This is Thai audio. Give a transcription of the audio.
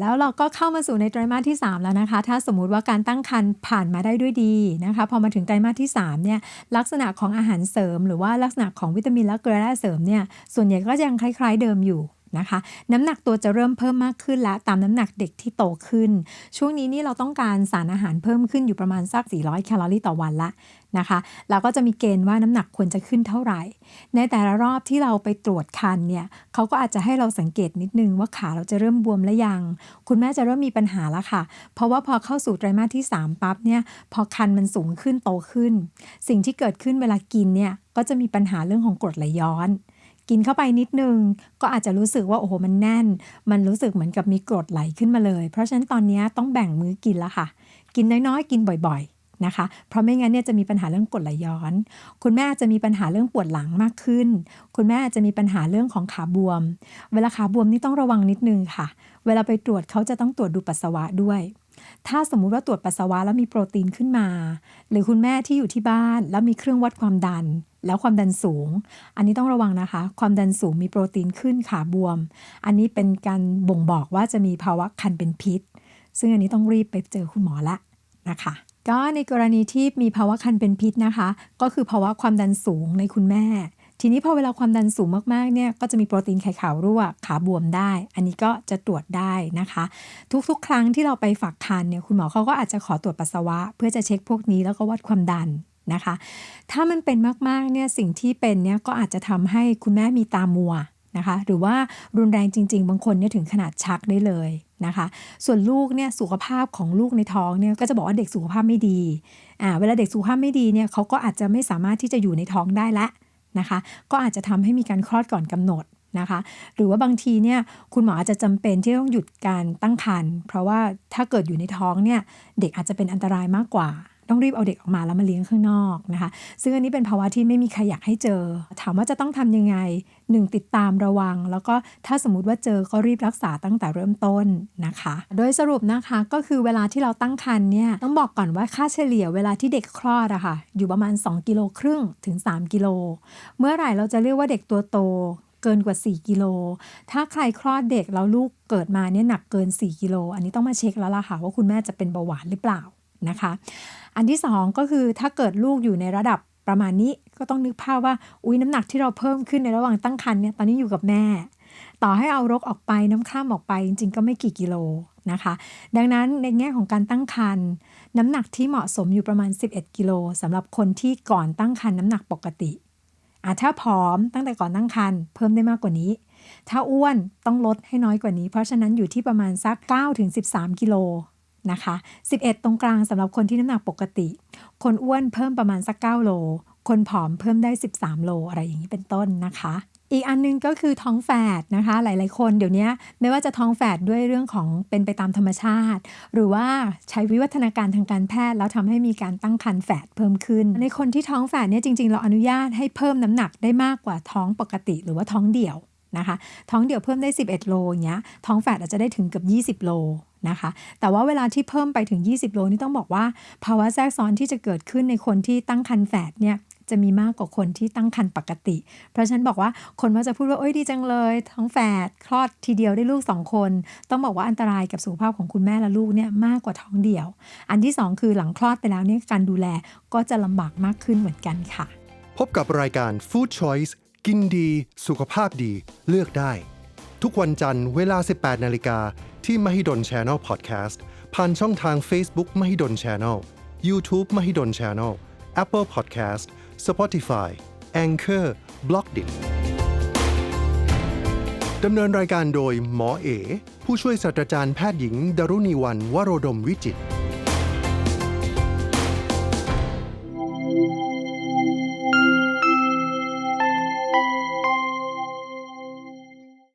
แล้วเราก็เข้ามาสู่ในไตรมาสที่ 3 แล้วนะคะ ถ้าสมมุติว่าการตั้งครรภ์ผ่านมาได้ด้วยดีนะคะ พอมาถึงไตรมาสที่3เนี่ยลักษณะของอาหารเสริม หรือว่าลักษณะของวิตามินและเกลือแร่เสริมเนี่ยส่วนใหญ่ก็ยังคล้าย ๆเดิมอยู่ นะคะ น้ำหนักตัวจะเริ่มเพิ่มมากขึ้นแล้วตามน้ำหนักเด็กที่โตขึ้น ช่วงนี้นี่เราต้องการสารอาหารเพิ่มขึ้นอยู่ประมาณสัก 400 แคลอรี่ต่อวันละนะคะแล้วก็จะมีเกณฑ์ว่าน้ำหนักควรจะขึ้นเท่าไหร่ ในแต่ละรอบที่เราไปตรวจคันเนี่ยเขาก็อาจจะให้เราสังเกตนิดนึงว่าขาเราจะเริ่มบวมแล้วยัง คุณแม่จะเริ่มมีปัญหาแล้วค่ะ เพราะว่าพอเข้าสู่ไตรมาสที่ 3 ปั๊บเนี่ยพอคันมันสูงขึ้นโตขึ้น สิ่งที่เกิดขึ้นเวลากินเนี่ยก็จะมีปัญหาเรื่องของกรดไหลย้อน กินเข้าไปนิดนึง ก็อาจจะรู้สึกว่าโอ้โหมันแน่น มันรู้สึกเหมือนกับมีกรดไหลขึ้นมาเลย เพราะฉะนั้นตอนนี้ต้องแบ่งมื้อกินแล้วค่ะ กินน้อยๆ กินบ่อยๆนะคะ เพราะไม่งั้นเนี่ยจะมีปัญหาเรื่องกรดไหลย้อน คุณแม่อาจจะมีปัญหาเรื่องปวดหลังมากขึ้น คุณแม่อาจจะมีปัญหาเรื่องของขาบวม เวลาขาบวมนี่ต้องระวังนิดนึงค่ะ เวลาไปตรวจเขาจะต้องตรวจดูปัสสาวะด้วยถ้าสมมุติว่าตรวจปัสสาวะแล้วมีโปรตีนขึ้นมา หรือคุณแม่ที่อยู่ที่บ้านแล้วมีเครื่องวัดความดัน แล้วความดันสูง อันนี้ต้องระวังนะคะ ความดันสูงมีโปรตีนขึ้นขาบวม อันนี้เป็นการบ่งบอกว่าจะมีภาวะคันเป็นพิษ ซึ่งอันนี้ต้องรีบไปเจอคุณหมอละนะคะก็ในกรณีที่มีภาวะคันเป็นพิษนะคะ ก็คือภาวะความดันสูงในคุณแม่ ทีนี้พอเวลาความดันสูงมากๆเนี่ยก็จะมีโปรตีนไข่ขาวรั่วขาบวมได้ อันนี้ก็จะตรวจได้นะคะ ทุกๆ ครั้งที่เราไปฝากคันเนี่ยคุณหมอเขาก็อาจจะขอตรวจปัสสาวะ เพื่อจะเช็คพวกนี้แล้วก็วัดความดัน นะคะ ถ้ามันเป็นมากๆเนี่ยสิ่งที่เป็นเนี่ยก็อาจจะทำให้คุณแม่มีตามัวนะคะหรือว่ารุนแรงจริง ๆ บางคนเนี่ยถึงขนาดชักได้เลยนะคะ ส่วนลูกเนี่ยสุขภาพของลูกในท้องเนี่ยก็จะบอกว่าเด็กสุขภาพไม่ดีอ่าเวลาเด็กสุขภาพไม่ดีเนี่ยเขาก็อาจจะไม่สามารถที่จะอยู่ในท้องได้ละนะคะ ก็อาจจะทำให้มีการคลอดก่อนกำหนดนะคะ หรือว่าบางทีเนี่ยคุณหมออาจจะจำเป็นที่ต้องหยุดการตั้งครรภ์เพราะว่าถ้าเกิดอยู่ในท้องเนี่ยเด็กอาจจะเป็นอันตรายมากกว่า ต้องรีบเอาเด็กออกมาแล้วมาเลี้ยงข้างนอกนะคะ ซึ่งอันนี้เป็นภาวะที่ไม่มีใครอยากให้เจอ ถามว่าจะต้องทำยังไงหนึ่งติดตามระวัง แล้วก็ถ้าสมมติว่าเจอก็รีบรักษาตั้งแต่เริ่มต้นนะคะ โดยสรุปนะคะก็คือเวลาที่เราตั้งครรภ์เนี่ยต้องบอกก่อนว่าค่าเฉลี่ยเวลาที่เด็กคลอดอะค่ะอยู่ประมาณ 2กิโลครึ่งถึง 3 กิโล เมื่อไหร่เราจะเรียกว่าเด็กตัวโตเกินกว่า 4 กิโล ถ้าใครคลอดเด็กแล้วลูกเกิดมาเนี่ยหนักเกิน 4 กิโล อันนี้ต้องมาเช็คแล้วล่ะค่ะว่าคุณแม่จะเป็นเบาหวานหรือเปล่า นะคะ อันที่ 2 ก็คือถ้าเกิดลูกอยู่ในระดับประมาณนี้ก็ต้องนึกภาพว่าอุ้ยน้ำหนักที่เราเพิ่มขึ้นในระหว่างตั้งครรภ์เนี่ยตอนนี้อยู่กับแม่ ต่อให้เอารกออกไปน้ำข้ามออกไปจริงๆ ก็ไม่กี่กิโลนะคะ ดังนั้นในแง่ของการตั้งครรภ์น้ำหนักที่เหมาะสมอยู่ประมาณ 11 กิโลสำหรับคนที่ก่อนตั้งครรภ์น้ำหนักปกติอะถ้าผอมตั้งแต่ก่อนตั้งครรภ์เพิ่มได้มากกว่านี้ ถ้าอ้วนต้องลดให้น้อยกว่านี้ เพราะฉะนั้นอยู่ที่ประมาณสัก9-13 กิโล นะคะ 11 ตรงกลางสำหรับคนที่น้ำหนักปกติ คนอ้วนเพิ่มประมาณสัก 9 โล คนผอมเพิ่มได้ 13 โล อะไรอย่างนี้เป็นต้นนะคะอีกอันนึงก็คือท้องแฝดนะคะ หลาย ๆ คนเดี๋ยวนี้ไม่ว่าจะท้องแฝดด้วยเรื่องของเป็นไปตามธรรมชาติ หรือว่าใช้วิวัฒนาการทางการแพทย์ แล้วทำให้มีการตั้งครรภ์แฝดเพิ่มขึ้น ในคนที่ท้องแฝดเนี่ยจริง ๆ เราอนุญาตให้เพิ่มน้ำหนักได้มากกว่าท้องปกติ หรือว่าท้องเดี่ยวนะคะ ท้องเดี่ยวเพิ่มได้ 11 โลอย่างเงี้ยท้องแฝดอาจจะได้ถึงเกือบ 20 โล นะคะ แต่ว่าเวลาที่เพิ่มไปถึง 20 โลนี่ต้องบอกว่า ภาวะแทรกซ้อนที่จะเกิดขึ้นในคนที่ตั้งครรภ์แฝดเนี่ยจะมีมากกว่าคนที่ตั้งครรภ์ปกติ เพราะฉันบอกว่าคนว่าจะพูดว่าเอ้ยดีจังเลยท้องแฝดคลอดทีเดียวได้ลูก 2 คน ต้องบอกว่าอันตรายกับสุขภาพของคุณแม่และลูกเนี่ยมากกว่าท้องเดียว อันที่ 2 คือหลังคลอดไปแล้วเนี่ยการดูแลก็จะลำบากมากขึ้นเหมือนกันค่ะ พบกับรายการ Food Choice กินดี สุขภาพดี เลือกได้ ทุกวันจันทร์เวลา 18 นาฬิกา ที่ Mahidol Channel Podcast ผ่านช่องทาง Facebook Mahidol Channel YouTube Mahidol Channel Apple Podcast Spotify Anchor b l o g d i t ดำเนินรายการโดยหมอเอ ผู้ช่วยศาสตราจารย์แพทย์หญิง ดรุณีวันวโรดมวิจิตร